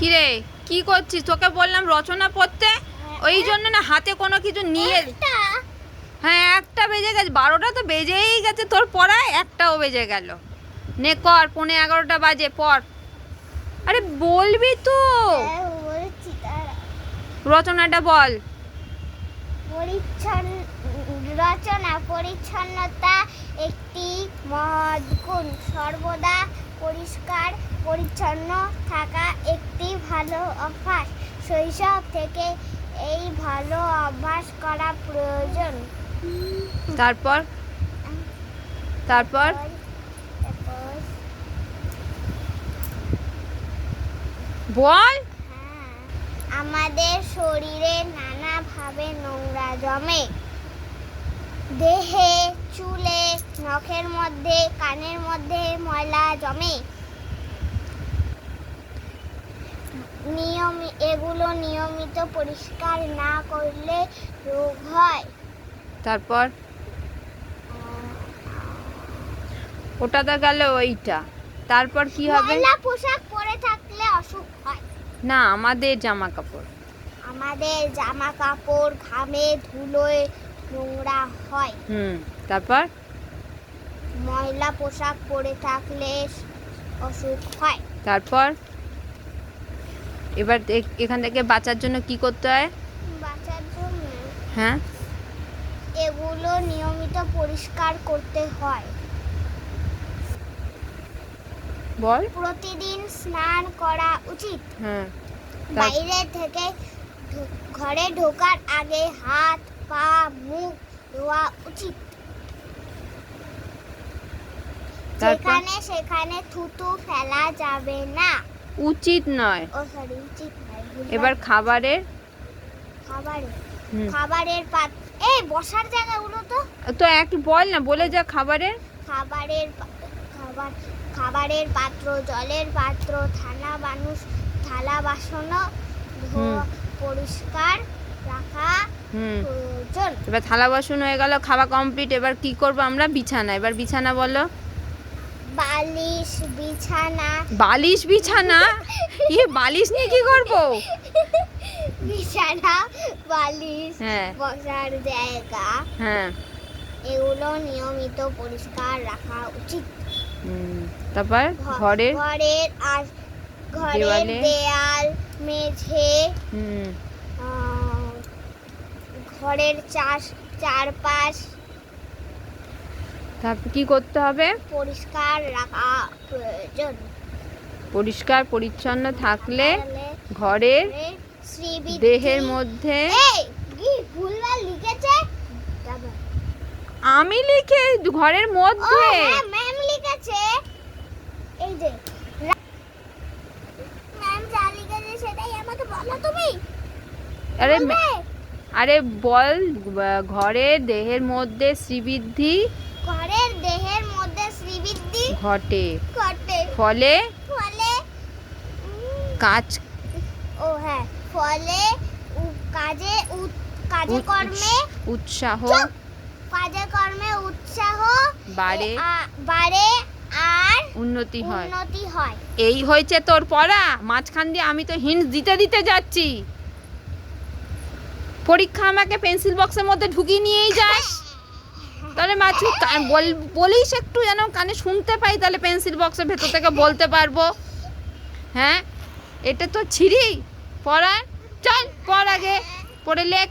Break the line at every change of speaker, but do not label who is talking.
কিরে? কি করছিস? তোকে বললাম রচনা পড়তে? ওই জন্য না হাতে কোনো কিছু নিয়ে হ্যাঁ একটা বেজে গেছে। বারোটা তো বেজেই গেছে তোর পড়ায় একটাও বেজে গেল। নে কর পনে এগারোটা বাজে পড়। আরে বলবি তো।
হ্যাঁ।
রচনাটা বল।
পরিচ্ছন্ন রচনা পরিচ্ছন্নতা একটি মহৎ গুণ। সর্বদা পরিষ্কার পরিচ্ছন্ন থাকা একটি ভালো অভ্যাস। শৈশব থেকে এই ভালো অভ্যাস করা প্রয়োজন।
তারপর? তারপর? বল।
হ্যাঁ, আমাদের শরীরে নানাভাবে নোংরা জমে। দেহে চুলে নখের মধ্যে কানের মধ্যে ময়লা জমে। নিয়ম এগুলো নিয়মিত পরিষ্কার না করলে রোগ হয়।
তারপর? ওটা তো গেল ওইটা। তারপর কি হবে?
ময়লা পোশাক পরে থাকলে অসুখ হয়।
না আমাদের জামা কাপড়
আমাদের জামা কাপড় ঘামে ধুলোয় নোংরা হয়।
হুম তারপর?
ময়লা পোশাক পরে থাকলে অসুখ হয়।
তারপর? এবার এখান থেকে বাঁচার জন্য কি করতে হয়?
বাঁচার জন্য
হ্যাঁ?
এগুলো নিয়মিত পরিষ্কার করতে হয়।
বল।
প্রতিদিন স্নান করা উচিত।
হ্যাঁ।
বাইরে থেকে ঘরে ঢোকার আগে হাত পা মুখ ধোয়া উচিত। যেখানে সেখানে থুতু ফেলা যাবে না।
উচিত নয়।
ও সরি উচিত নয়।
এবার খাবারের
খাবারের খাবারের পাত এই বসার জায়গাগুলো তো।
তো একটু বল না বলে যা খাবারের।
খাবারের খাবার খাবারের পাত্র জলের পাত্র থালা মানুষ থালা বাসনও পরিষ্কার রাখা
এবার থালা বাসন হয়ে গেল খাওয়া কমপ্লিট এবার কি করব আমরা? বিছানা। এবার বিছানা বলো।
বালিশ বিছানা।
বালিশ বিছানা? ইয়ে বালিশ নিয়ে কি করব?
বিছানা বালিশ
হ্যাঁ।
বসার জায়গা।
হ্যাঁ।
এগুলো নিয়মিত পরিষ্কার রাখা উচিত।
তারপর ঘরের?
ঘরের আর ঘরের দেয়াল মেঝে
হুম।
ঘরের চাষ চারপাশ
তারপর কি করতে হবে?
পরিষ্কার রাখা প্রয়োজন।
পরিষ্কার পরিচ্ছন্ন থাকলে ঘরের দেহের মধ্যে
লিখেছে?
আমি লিখে ঘরের মধ্যে।
হ্যাঁ ম্যাম লিখেছে। এই যে ম্যাম যা লিখেছে সেটাই আমাকে বলো তুমি।
আরে আরে বল ঘরের দেহের মধ্যে শ্রীবৃদ্ধি
ঘরের দেহের মধ্যে শ্রীবৃদ্ধি
ঘটে।
ঘটে।
ফলে?
ফলে
কাজ?
ও হ্যাঁ ফলে কাজে কাজে কর্মে
উৎসাহ?
কাজে কর্মে উৎসাহ
বাড়ে।
বাড়ে আর
উন্নতি হয়।
উন্নতি হয়।
এই হয়েছে তোর পড়া। মাঝখান দিয়ে আমি তো হিন্টস দিতে দিতে যাচ্ছি। পরীক্ষা আমাকে পেন্সিল বক্সের মধ্যে ঢুকিয়ে নিয়েই যাস। তাহলে মাছু বলিস একটু যেন কানে শুনতে পাই, তাহলে পেন্সিল বক্সের ভেতর থেকে বলতে পারব। হ্যাঁ এটা তো ছিঁড়ি পড়ার চল, পড় আগে। পড়ে লেখ।